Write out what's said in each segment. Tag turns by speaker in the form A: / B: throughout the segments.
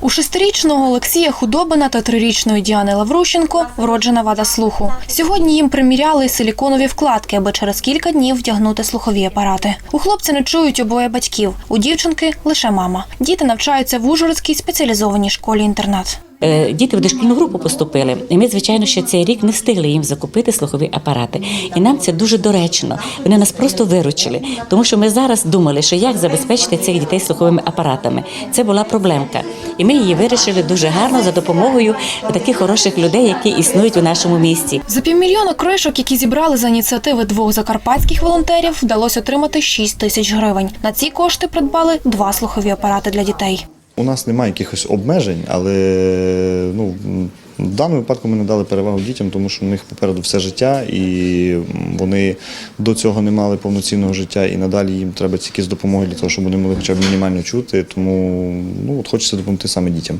A: У шестирічного Олексія Худобина та трирічної Діани Лаврущенко вроджена вада слуху. Сьогодні їм приміряли силіконові вкладки, аби через кілька днів вдягнути слухові апарати. У хлопця не чують обоє батьків, у дівчинки лише мама. Діти навчаються в Ужгородській спеціалізованій школі-інтернат.
B: Е, Діти в дошкільну групу поступили, і ми, звичайно, ще цей рік не встигли їм закупити слухові апарати. І нам це дуже доречно. Вони нас просто виручили, тому що ми зараз думали, що як забезпечити цих дітей слуховими апаратами. Це була проблемка, і ми її вирішили дуже гарно за допомогою таких хороших людей, які існують у нашому місті.
A: За півмільйона кришок, які зібрали за ініціативи двох закарпатських волонтерів, вдалося отримати 6 тисяч гривень. На ці кошти придбали два слухові апарати для дітей.
C: У нас немає якихось обмежень, але ну, в даному випадку ми надали перевагу дітям, тому що у них попереду все життя, і вони до цього не мали повноцінного життя, і надалі їм треба тільки з допомогою для того, щоб вони могли хоча б мінімально чути. Тому ну, от хочеться допомогти саме дітям.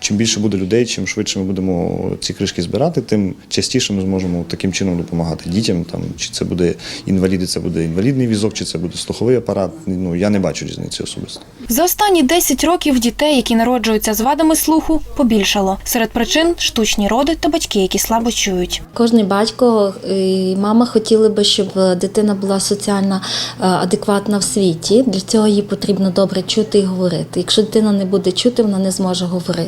C: Чим більше буде людей, чим швидше ми будемо ці кришки збирати, тим частіше ми зможемо таким чином допомагати дітям. Там чи це буде інваліди, це буде інвалідний візок, чи це буде слуховий апарат. Ну я не бачу різниці особисто.
A: За останні 10 років дітей, які народжуються з вадами слуху, побільшало. Серед причин штучні роди та батьки, які слабо чують.
D: Кожний батько і мама хотіли би, щоб дитина була соціально е, адекватна в світі. Для цього їй потрібно добре чути і говорити. Якщо дитина не буде чути, вона не зможе говорити.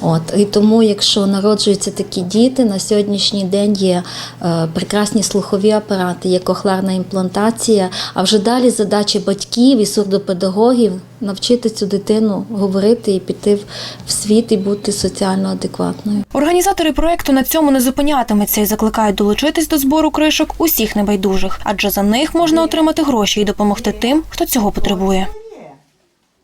D: От і тому, якщо народжуються такі діти, на сьогоднішній день є е, прекрасні слухові апарати, є кохларна імплантація. А вже далі задача батьків і сурдопедагогів навчити цю дитину говорити і піти в світ і бути соціально адекватною.
A: Організатори проекту на цьому не зупинятимуться і закликають долучитись до збору кришок усіх небайдужих, адже за них можна отримати гроші і допомогти тим, хто цього потребує.